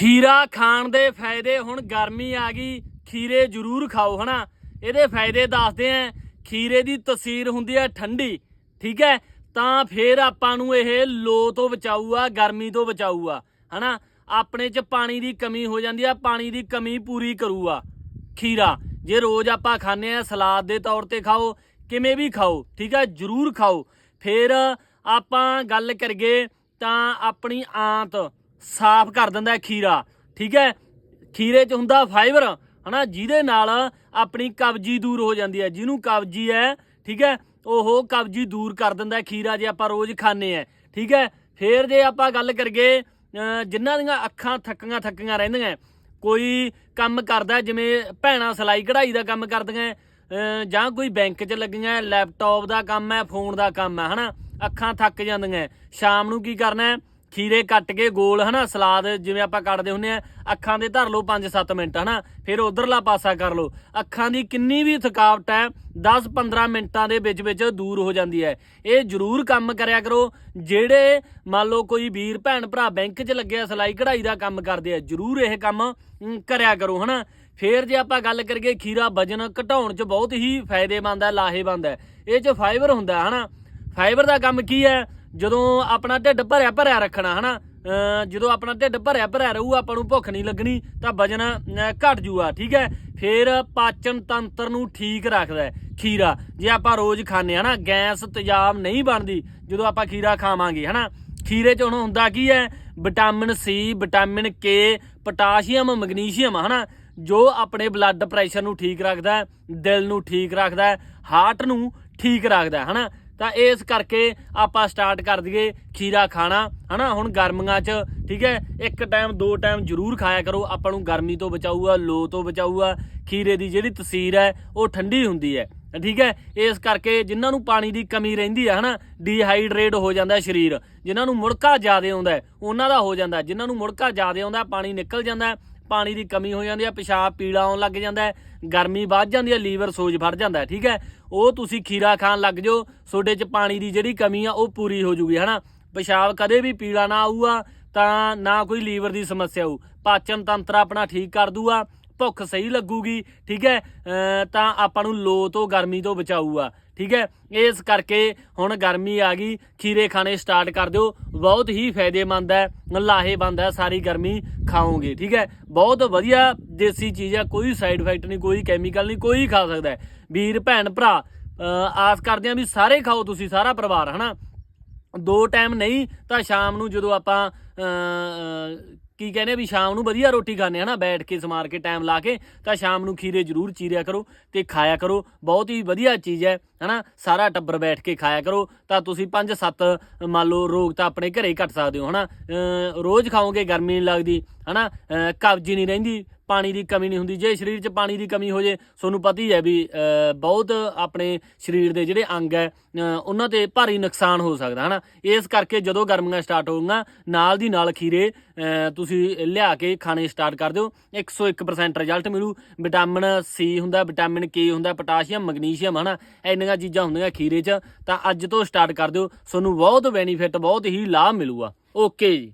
ਖੀਰਾ ਖਾਣ ਦੇ ਫਾਇਦੇ ਹੁਣ ਗਰਮੀ ਆ ਗਈ, ਖੀਰੇ ਜ਼ਰੂਰ ਖਾਓ, ਹਨਾ? ਇਹਦੇ ਫਾਇਦੇ ਦੱਸਦੇ ਆਂ, ਖੀਰੇ ਦੀ ਤਸੀਰ ਹੁੰਦੀ ਹੈ ਠੰਡੀ, ਠੀਕ ਹੈ? ਤਾਂ ਫਿਰ ਆਪਾਂ ਨੂੰ ਇਹ ਲੋ ਤੋਂ ਬਚਾਊਗਾ, ਗਰਮੀ ਤੋਂ ਬਚਾਊਗਾ, ਹਨਾ? ਆਪਣੇ 'ਚ ਪਾਣੀ ਦੀ ਕਮੀ ਹੋ ਜਾਂਦੀ ਆ, ਪਾਣੀ ਦੀ ਕਮੀ ਪੂਰੀ ਕਰੂਗਾ, ਖੀਰਾ। ਜੇ ਰੋਜ਼ ਆਪਾਂ ਖਾਂਦੇ ਆ, ਸਲਾਦ ਦੇ ਤੌਰ ਤੇ ਖਾਓ, ਕਿਵੇਂ ਵੀ ਖਾਓ, ਠੀਕ ਹੈ? ਜਰੂਰ ਖਾਓ। ਫਿਰ ਆਪਾਂ ਗੱਲ ਕਰੀਏ ਤਾਂ ਆਪਣੀ ਆਂਤ ਸਾਫ਼ ਕਰ ਦਿੰਦਾ ਹੈ ਖੀਰਾ, ਠੀਕ ਹੈ? ਖੀਰੇ 'ਚ ਹੁੰਦਾ ਫਾਈਬਰ ਹਨਾ? ਜਿਹਦੇ ਨਾਲ ਆਪਣੀ ਕਬਜੀ ਦੂਰ ਹੋ ਜਾਂਦੀ ਹੈ। ਜਿਹਨੂੰ ਕਬਜੀ ਹੈ, ਠੀਕ ਹੈ? ਉਹ ਕਬਜੀ ਦੂਰ ਕਰ ਦਿੰਦਾ ਹੈ ਖੀਰਾ ਜੇ ਆਪਾਂ ਰੋਜ਼ ਖਾਂਦੇ ਆ ਠੀਕ ਹੈ? ਫੇਰ ਜੇ ਆਪਾਂ ਗੱਲ ਕਰੀਏ, ਅਹ, ਜਿਨ੍ਹਾਂ ਦੀਆਂ ਅੱਖਾਂ ਥੱਕੀਆਂ ਥੱਕੀਆਂ ਰਹਿੰਦੀਆਂ, ਕੋਈ ਕੰਮ ਕਰਦਾ ਜਿਵੇਂ ਭੈਣਾਂ ਸਲਾਈ ਕਢਾਈ ਦਾ ਕੰਮ ਕਰਦੀਆਂ ਜਾਂ ਕੋਈ ਬੈਂਕ 'ਚ ਲੱਗੀਆਂ ਲੈਪਟਾਪ ਦਾ ਕੰਮ ਹੈ ਫੋਨ ਦਾ ਕੰਮ ਹੈ, ਹਨਾ? ਅੱਖਾਂ ਥੱਕ ਜਾਂਦੀਆਂ, ਸ਼ਾਮ ਨੂੰ ਕੀ ਕਰਨਾ ਖੀਰੇ ਕੱਟ ਕੇ ਗੋਲ, ਹਨਾ, ਸਲਾਦ ਜਿਵੇਂ ਆਪਾਂ ਕੱਟਦੇ ਹੁੰਨੇ ਆ, ਅੱਖਾਂ ਦੇ ਧਰ ਲਓ 5-7 ਮਿੰਟ, ਹਨਾ, ਫਿਰ ਉਧਰਲਾ ਪਾਸਾ ਕਰ ਲਓ। ਅੱਖਾਂ ਦੀ ਕਿੰਨੀ ਵੀ ਥਕਾਵਟ ਹੈ 10-15 ਮਿੰਟਾਂ ਦੇ ਵਿੱਚ ਵਿੱਚ ਦੂਰ ਹੋ ਜਾਂਦੀ ਹੈ। ਇਹ ਜ਼ਰੂਰ ਕੰਮ ਕਰਿਆ ਕਰੋ। ਜਿਹੜੇ ਮੰਨ ਲਓ ਕੋਈ ਵੀਰ, ਭੈਣ, ਭਰਾ ਬੈਂਕ 'ਚ ਲੱਗਿਆ ਸਲਾਈ ਕਢਾਈ ਦਾ ਕੰਮ ਕਰਦੇ ਆ, ਜ਼ਰੂਰ ਇਹ ਕੰਮ ਕਰਿਆ ਕਰੋ, ਹਨਾ। ਫੇਰ ਜੇ ਆਪਾਂ ਗੱਲ ਕਰੀਏ ਖੀਰਾ ਵਜਨ ਘਟਾਉਣ 'ਚ ਬਹੁਤ ਹੀ ਫਾਇਦੇਮੰਦ ਹੈ, ਲਾਹੇਵੰਦ ਹੈ। ਇਹ 'ਚ ਫਾਈਬਰ ਹੁੰਦਾ ਹਨਾ। ਫਾਈਬਰ ਦਾ ਕੰਮ ਕੀ ਹੈ? ਜਦੋਂ ਆਪਣਾ ਢਿੱਡ ਭਰਿਆ ਭਰਿਆ ਰੱਖਣਾ, ਹਨਾ? ਅਹ ਜਦੋਂ ਆਪਣਾ ਢਿੱਡ ਭਰਿਆ ਭਰਿਆ ਰਹੂ, ਆਪਾਂ ਨੂੰ ਭੁੱਖ ਨਹੀਂ ਲੱਗਣੀ, ਤਾਂ ਵਜਨ, ਅਹ, ਘਟ ਜੂਗਾ ਠੀਕ ਹੈ? ਫਿਰ ਪਾਚਨ ਤੰਤਰ ਨੂੰ ਠੀਕ ਰੱਖਦਾ ਹੈ, ਖੀਰਾ। ਜੇ ਆਪਾਂ ਰੋਜ਼ ਖਾਂਦੇ ਹਨਾ ਗੈਸ ਤੇਜ਼ਾਬ ਨਹੀਂ ਬਣਦੀ, ਜਦੋਂ ਆਪਾਂ ਖੀਰਾ ਖਾਵਾਂਗੇ, ਹਨਾ? ਖੀਰੇ 'ਚ ਹੁਣ ਹੁੰਦਾ ਕੀ ਹੈ? Vitamin C, vitamin K, potassium, magnesium, ਹਨਾ? ਜੋ ਆਪਣੇ ਬਲੱਡ ਪ੍ਰੈਸ਼ਰ ਨੂੰ ਠੀਕ ਰੱਖਦਾ ਹੈ, ਦਿਲ ਨੂੰ ਠੀਕ ਰੱਖਦਾ ਹੈ ਹਾਰਟ ਨੂੰ ਠੀਕ ਰੱਖਦਾ ਹੈ, ਹਨਾ? ਤਾਂ ਇਸ ਕਰਕੇ ਆਪਾਂ ਸਟਾਰਟ ਕਰ ਦਈਏ ਖੀਰਾ ਖਾਣਾ, ਹਨਾ? ਹੁਣ ਗਰਮੀਆਂ 'ਚ, ਠੀਕ ਹੈ? ਇੱਕ ਟਾਈਮ ਦੋ ਟਾਈਮ ਜ਼ਰੂਰ ਖਾਇਆ ਕਰੋ। ਆਪਾਂ ਨੂੰ ਗਰਮੀ ਤੋਂ ਬਚਾਊਗਾ, ਲੋ ਤੋਂ ਬਚਾਊਗਾ। ਖੀਰੇ ਦੀ ਜਿਹੜੀ ਤਸੀਰ ਹੈ, ਉਹ ਠੰਡੀ ਹੁੰਦੀ ਹੈ, ਠੀਕ ਹੈ? ਇਸ ਕਰਕੇ ਜਿਨ੍ਹਾਂ ਨੂੰ ਪਾਣੀ ਦੀ ਕਮੀ ਰਹਿੰਦੀ ਹੈ, ਹਨਾ? ਡੀਹਾਈਡਰੇਟ ਹੋ ਜਾਂਦਾ ਸਰੀਰ। ਜਿਨ੍ਹਾਂ ਨੂੰ ਮੁੜਕਾ ਜ਼ਿਆਦਾ ਆਉਂਦਾ ਉਹਨਾਂ ਦਾ ਹੋ ਜਾਂਦਾ ਹੈ। ਜਿਨ੍ਹਾਂ ਨੂੰ ਮੁੜਕਾ ਜ਼ਿਆਦਾ ਆਉਂਦਾ ਪਾਣੀ ਨਿਕਲ ਜਾਂਦਾ ਪਾਣੀ ਦੀ ਕਮੀ ਹੋ ਜਾਂਦੀ ਹੈ ਪਿਸ਼ਾਬ ਪੀਲਾ ਆਉਣ ਲੱਗ ਜਾਂਦਾ ਹੈ, ਗਰਮੀ ਵੱਧ ਜਾਂਦੀ ਹੈ ਲੀਵਰ ਸੋਜ ਫੜ ਜਾਂਦਾ ਹੈ, ਠੀਕ ਹੈ? ਉਹ ਤੁਸੀਂ ਖੀਰਾ ਖਾਣ ਲੱਗ ਜਾਓ, ਤੁਹਾਡੇ 'ਚ ਪਾਣੀ ਦੀ ਜਿਹੜੀ ਕਮੀ ਆ, ਉਹ ਪੂਰੀ ਹੋ ਜੂਗੀ, ਹਨਾ? ਪਿਸ਼ਾਬ ਕਦੇ ਵੀ ਪੀਲਾ ਨਾ ਆਊਗਾ, ਤਾਂ ਨਾ ਕੋਈ ਲੀਵਰ ਦੀ ਸਮੱਸਿਆ ਹੋਊ ਪਾਚਨ ਤੰਤਰ ਆਪਣਾ ਠੀਕ ਕਰ ਦੂਗਾ ਭੁੱਖ ਸਹੀ ਲੱਗੂਗੀ, ਠੀਕ ਹੈ? ਤਾਂ ਆਪਾਂ ਨੂੰ ਲੋ ਤੋਂ ਗਰਮੀ ਤੋਂ ਬਚਾਊਗਾ, ਠੀਕ ਹੈ? ਇਸ ਕਰਕੇ ਹੁਣ ਗਰਮੀ ਆ ਗਈ, ਖੀਰੇ ਖਾਣੇ ਸਟਾਰਟ ਕਰ ਦਿਓ। ਬਹੁਤ ਹੀ ਫਾਇਦੇਮੰਦ ਹੈ, ਲਾਹੇਵੰਦ ਹੈ ਸਾਰੀ ਗਰਮੀ ਖਾਓਗੇ, ਠੀਕ ਹੈ? ਬਹੁਤ ਵਧੀਆ ਦੇਸੀ ਚੀਜ਼ ਹੈ, ਕੋਈ ਸਾਈਡ ਇਫੈਕਟ ਨਹੀਂ, ਕੋਈ ਕੈਮੀਕਲ ਨਹੀਂ, ਕੋਈ ਖਾ ਸਕਦਾ ਵੀਰ, ਭੈਣ, ਭਰਾ ਆਸ ਕਰਦੇ ਆ ਵੀ ਸਾਰੇ ਖਾਓ ਤੁਸੀਂ, ਸਾਰਾ ਪਰਿਵਾਰ, ਹਨਾ? ਦੋ ਟਾਈਮ ਨਹੀਂ ਤਾਂ ਸ਼ਾਮ ਨੂੰ ਜਦੋਂ ਆਪਾਂ ਕੀ ਕਹਿੰਦੇ ਵੀ ਸ਼ਾਮ ਨੂੰ ਵਧੀਆ ਰੋਟੀ ਖਾਣੇ ਹਨਾ ਬੈਠ ਕੇ ਸਮਾਰ ਕੇ ਟਾਈਮ ਲਾ ਕੇ ਤਾਂ ਸ਼ਾਮ ਨੂੰ ਖੀਰੇ ਜ਼ਰੂਰ ਚੀਰਿਆ ਕਰੋ ਤੇ ਖਾਇਆ ਕਰੋ। ਬਹੁਤ ਹੀ ਵਧੀਆ ਚੀਜ਼ ਹੈ ਹਨਾ ਸਾਰਾ ਟੱਬਰ ਬੈਠ ਕੇ ਖਾਇਆ ਕਰੋ। ਤਾਂ ਤੁਸੀਂ 5-7 ਮੰਨ ਲਓ ਰੋਗ ਤਾਂ ਆਪਣੇ ਘਰੇ ਹੀ ਘਟ ਸਕਦੇ ਹੋ ਹਨਾ। ਅਹ, ਰੋਜ਼ ਖਾਓਗੇ ਗਰਮੀ ਨਹੀਂ ਲੱਗਦੀ ਹਨਾ। ਅਹ, ਕਬਜ਼ ਨਹੀਂ ਰਹਿੰਦੀ ਪਾਣੀ ਦੀ ਕਮੀ ਨਹੀਂ ਹੁੰਦੀ। ਜੇ ਸਰੀਰ 'ਚ ਪਾਣੀ ਦੀ ਕਮੀ ਹੋ ਜੇ, ਤੁਹਾਨੂੰ ਪਤਾ ਹੀ ਹੈ ਵੀ ਬਹੁਤ ਆਪਣੇ ਸਰੀਰ ਦੇ ਜਿਹੜੇ ਅੰਗ ਹੈ ਉਹਨਾਂ ਤੇ ਭਾਰੀ ਨੁਕਸਾਨ ਹੋ ਸਕਦਾ, ਹਨਾ? ਇਸ ਕਰਕੇ ਜਦੋਂ ਗਰਮੀਆਂ ਸਟਾਰਟ ਹੋਊਗਾ ਨਾਲ ਦੀ ਨਾਲ ਖੀਰੇ ਤੁਸੀਂ ਲਿਆ ਕੇ ਖਾਣੇ ਸਟਾਰਟ ਕਰ ਦਿਓ। 101% ਰਿਜ਼ਲਟ ਮਿਲੂ। ਵਿਟਾਮਿਨ ਸੀ ਹੁੰਦਾ, ਵਿਟਾਮਿਨ ਕੇ ਹੁੰਦਾ, ਪੋਟਾਸ਼ੀਅਮ, ਮੈਗਨੀਸ਼ੀਅਮ, ਹਨਾ? ਇੰਨੀਆਂ ਚੀਜ਼ਾਂ ਹੁੰਦੀਆਂ ਖੀਰੇ 'ਚ, ਤਾਂ ਅੱਜ ਤੋਂ ਸਟਾਰਟ ਕਰ ਦਿਓ। ਤੁਹਾਨੂੰ ਬਹੁਤ ਬੈਨੀਫਿਟ ਬਹੁਤ ਹੀ ਲਾਭ ਮਿਲੂਗਾ। ਓਕੇ ਜੀ।